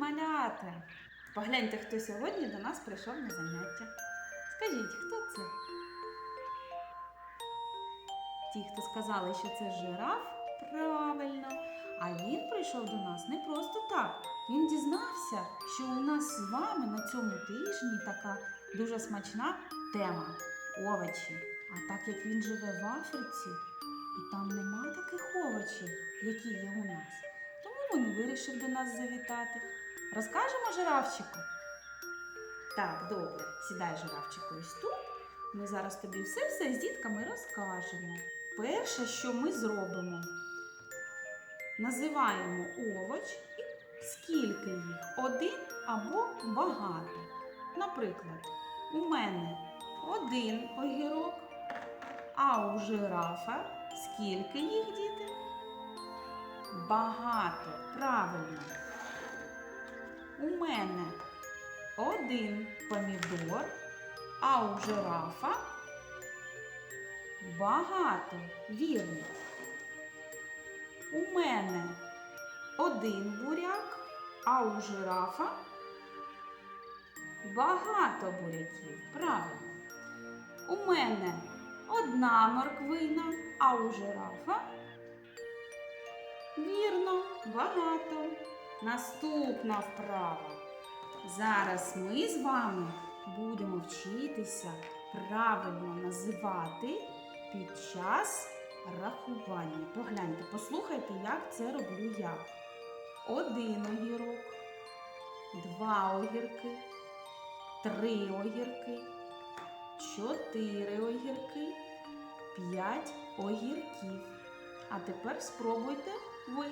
малята! Погляньте, хто сьогодні до нас прийшов на заняття. Скажіть, хто це? Ті, хто сказали, що це жираф, правильно. А він прийшов до нас не просто так. Він дізнався, що у нас з вами на цьому тижні така дуже смачна тема овочі. А так як він живе в Африці, і там нема таких овочів, які є у нас. Тому він вирішив до нас завітати. Розкажемо жирафчику? Так, добре, сідай жирафчику ось тут. Ми зараз тобі все-все з дітками розкажемо. Перше, що ми зробимо, називаємо овоч і скільки їх один або багато. Наприклад, у мене один огірок, а у жирафа скільки їх діти? Багато, правильно. У мене один помідор, а у жирафа багато, вірно. У мене один буряк, а у жирафа багато буряків, правильно. У мене одна морквина, а у жирафа вірно, багато. Наступна вправа. Зараз ми з вами будемо вчитися правильно називати під час рахування. Погляньте, послухайте, як це роблю я. Один огірок, два огірки, три огірки, чотири огірки, п'ять огірків. А тепер спробуйте ви.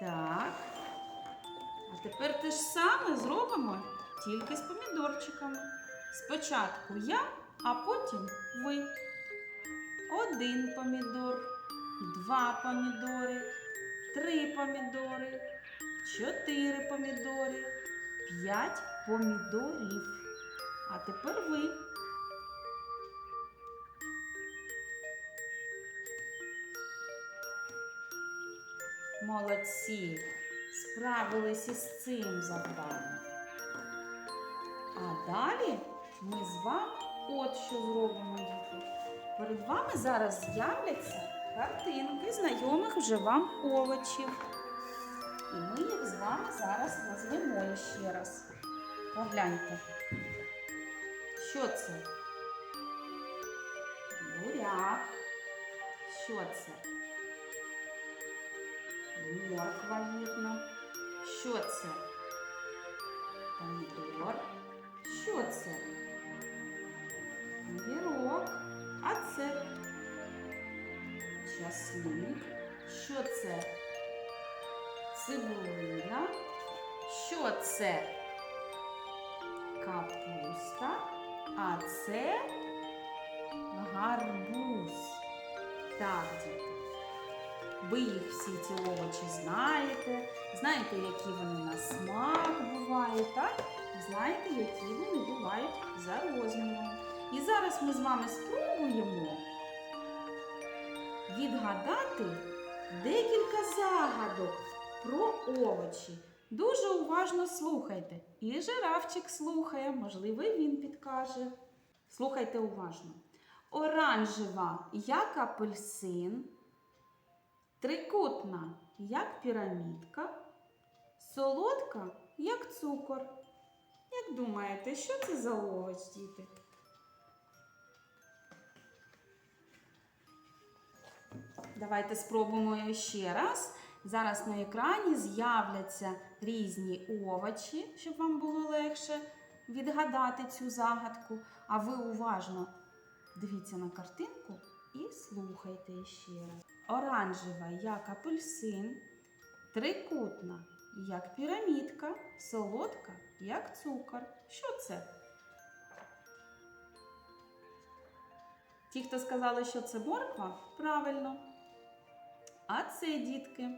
Так. А тепер те ж саме зробимо тільки з помідорчиками. Спочатку я, а потім ви. Один помідор, два помідори, три помідори, чотири помідори, п'ять помідорів. А тепер ви. Молодці! Справились із цим завданням. А далі ми з вами от що зробимо, діти. Перед вами зараз з'являться картинки знайомих вже вам овочів. І ми їх з вами зараз назвемо ще раз. Погляньте. Що це? Буряк. Що це? Морква вірно. Що це? Помідор. Що це? Огірок. А це часник. Що це? Цибулина. Що це? Капуста. А це гарбуз. Так, діти. Ви їх всі ці овочі знаєте, знаєте, які вони на смак бувають, так? Знаєте, які вони бувають за розміром. І зараз ми з вами спробуємо відгадати декілька загадок про овочі. Дуже уважно слухайте. І жирафчик слухає, можливо, він підкаже. Слухайте уважно. Оранжева, як апельсин. Трикутна, як пірамідка, солодка, як цукор. Як думаєте, що це за овоч, діти? Давайте спробуємо ще раз. Зараз на екрані з'являться різні овочі, щоб вам було легше відгадати цю загадку. А ви уважно дивіться на картинку і слухайте ще раз. Оранжева, як апельсин, трикутна, як пірамідка, солодка, як цукор. Що це? Ті, хто сказали, що це морква, правильно. А це, дітки,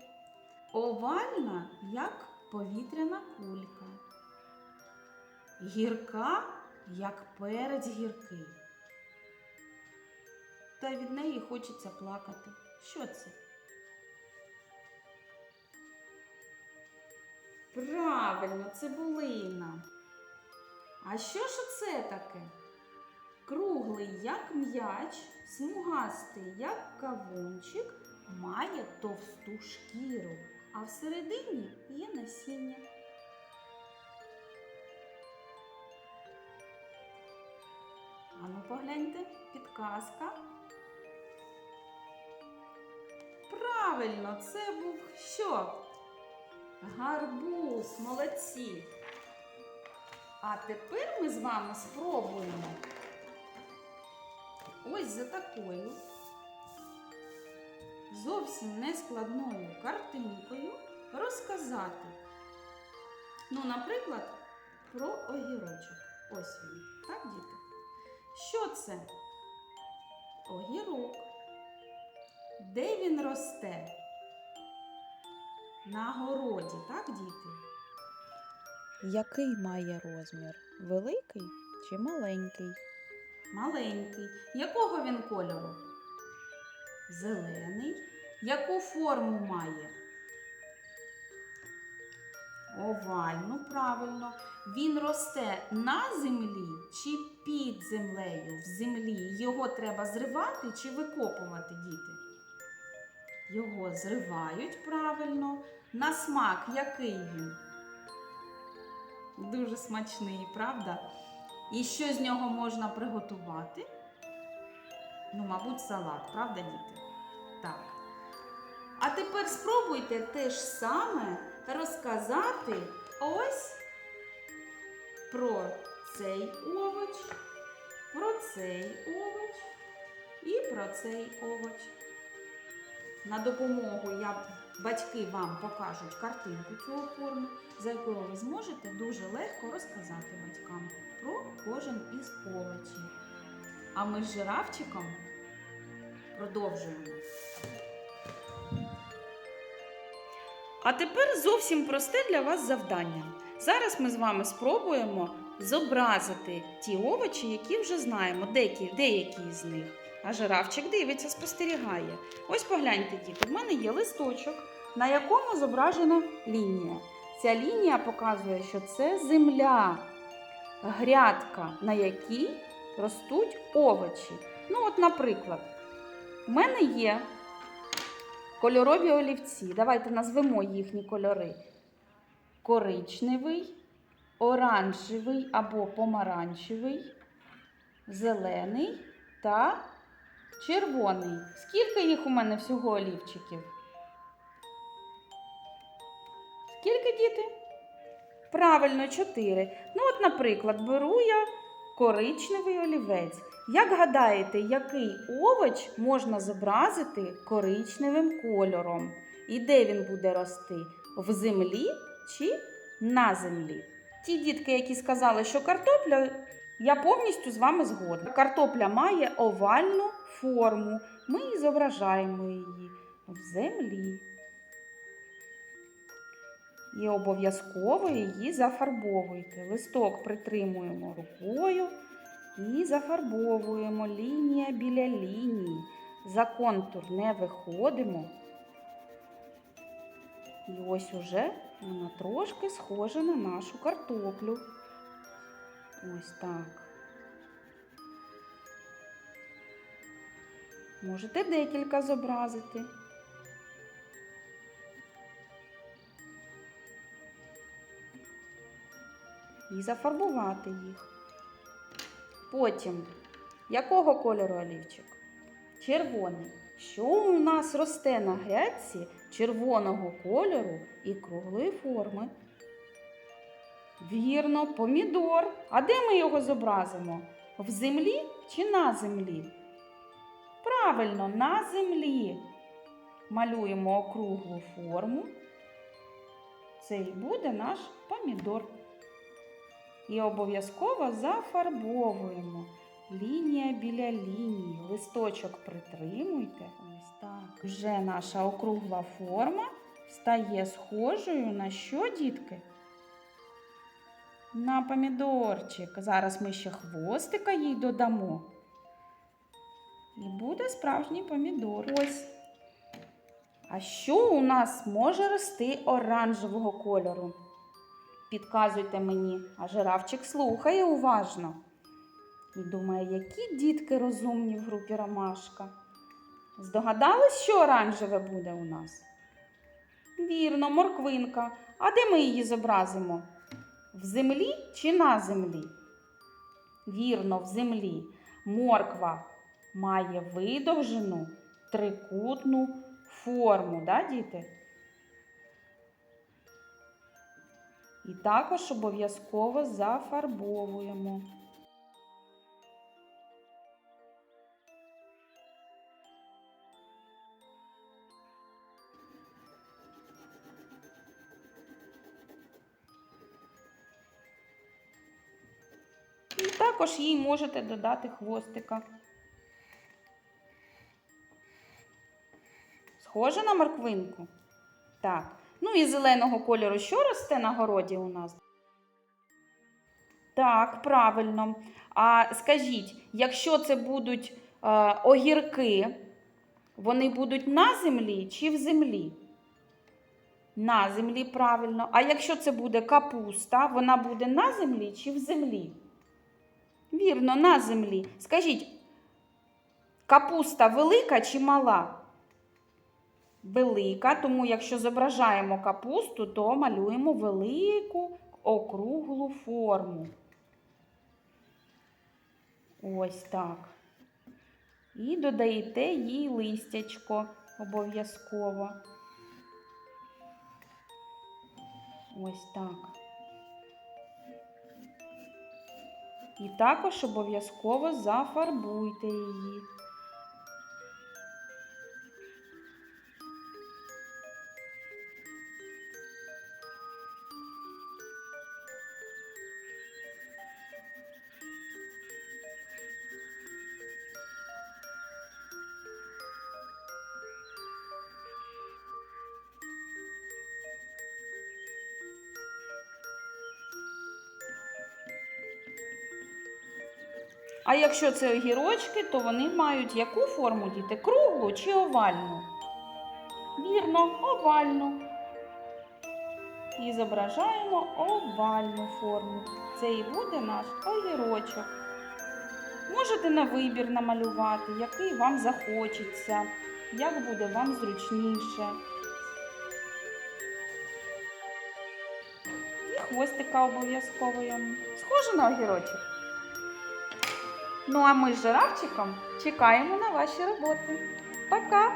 овальна, як повітряна кулька. Гірка, як перець гіркий. та від неї хочеться плакати. Що це? Правильно, цибулина. А що ж це таке? Круглий, як м'яч, смугастий, як кавунчик, має товсту шкіру, а всередині є насіння. Ану, погляньте, підказка. Правильно, це був що? Гарбуз, молодці. А тепер ми з вами спробуємо ось за такою зовсім нескладною картинкою розказати. Ну, наприклад, про огірочок. Ось він. Так, діти? Що це? Огірок. Де він росте? На городі, так, діти? Який має розмір? Великий чи маленький? Маленький. Якого він кольору? Зелений. Яку форму має? Овальну, правильно. Він росте на землі чи під землею в землі. Його треба зривати чи викопувати, діти? Його зривають правильно. На смак який він? Дуже смачний, правда? І що з нього можна приготувати? Ну, мабуть, салат, правда, діти? Так. А тепер спробуйте те ж саме розказати ось про цей овоч, про цей овоч і про цей овоч. На допомогу я, батьки вам покажуть картинку цього форми, за якою ви зможете дуже легко розказати батькам про кожен із овочів. А ми з жирафчиком продовжуємо. А тепер зовсім просте для вас завдання. Зараз ми з вами спробуємо зобразити ті овочі, які вже знаємо, деякі, деякі з них. А жирафчик дивиться, спостерігає. Ось погляньте, діти, в мене є листочок, на якому зображена лінія. Ця лінія показує, що це земля, грядка, на якій ростуть овочі. Ну, от, наприклад, в мене є кольорові олівці. Давайте назвемо їхні кольори: коричневий, оранжевий або помаранчевий, зелений та червоний. Скільки їх у мене всього олівчиків? Скільки діти? Правильно, чотири. Ну, от, наприклад, беру я коричневий олівець. Як гадаєте, який овоч можна зобразити коричневим кольором? І де він буде рости? В землі чи на землі? Ті дітки, які сказали, що картопля, я повністю з вами згодна. Картопля має овальну форму. Ми зображаємо її в землі. І обов'язково її зафарбовуйте. Листок притримуємо рукою і зафарбовуємо лінія біля лінії. За контур не виходимо. І ось уже вона трошки схожа на нашу картоплю. Ось так. Можете декілька зобразити. І зафарбувати їх. Потім, якого кольору олівчик? Червоний. Що у нас росте на грядці червоного кольору і круглої форми? Вірно, помідор. А де ми його зобразимо? В землі чи на землі? Правильно, на землі. Малюємо округлу форму. Це і буде наш помідор. І обов'язково зафарбовуємо. Лінія біля лінії. Листочок притримуйте. Ось так. Вже наша округла форма стає схожою на що, дітки? На помідорчик. Зараз ми ще хвостика їй додамо. І буде справжній помідор. Ось. А що у нас може рости оранжевого кольору? Підказуйте мені, а жирафчик слухає уважно. І думає, які дітки розумні в групі Ромашка. Здогадались, що оранжеве буде у нас? Вірно, морквинка. А де ми її зобразимо? В землі чи на землі? Вірно, в землі. Морква має видовжену трикутну форму, да, діти? І також обов'язково зафарбовуємо. Також їй можете додати хвостика. Схоже на морквинку? Так. Ну і зеленого кольору що росте на городі у нас? Так, правильно. А скажіть, якщо це будуть е, огірки, вони будуть на землі чи в землі? На землі, правильно. А якщо це буде капуста, вона буде на землі чи в землі? Вірно, на землі. Скажіть, капуста велика чи мала? Велика, тому якщо зображаємо капусту, то малюємо велику округлу форму. Ось так. І додаєте їй листячко обов'язково. Ось так. І також обов'язково зафарбуйте її. А якщо це огірочки, то вони мають яку форму діти? Круглу чи овальну? Вірно, овальну. І зображаємо овальну форму. Це і буде наш огірочок. Можете на вибір намалювати, який вам захочеться, як буде вам зручніше. І хвостика обов'язково. Схоже на огірочок. Ну а ми з жирафчиком чекаємо на ваші роботи. Пока!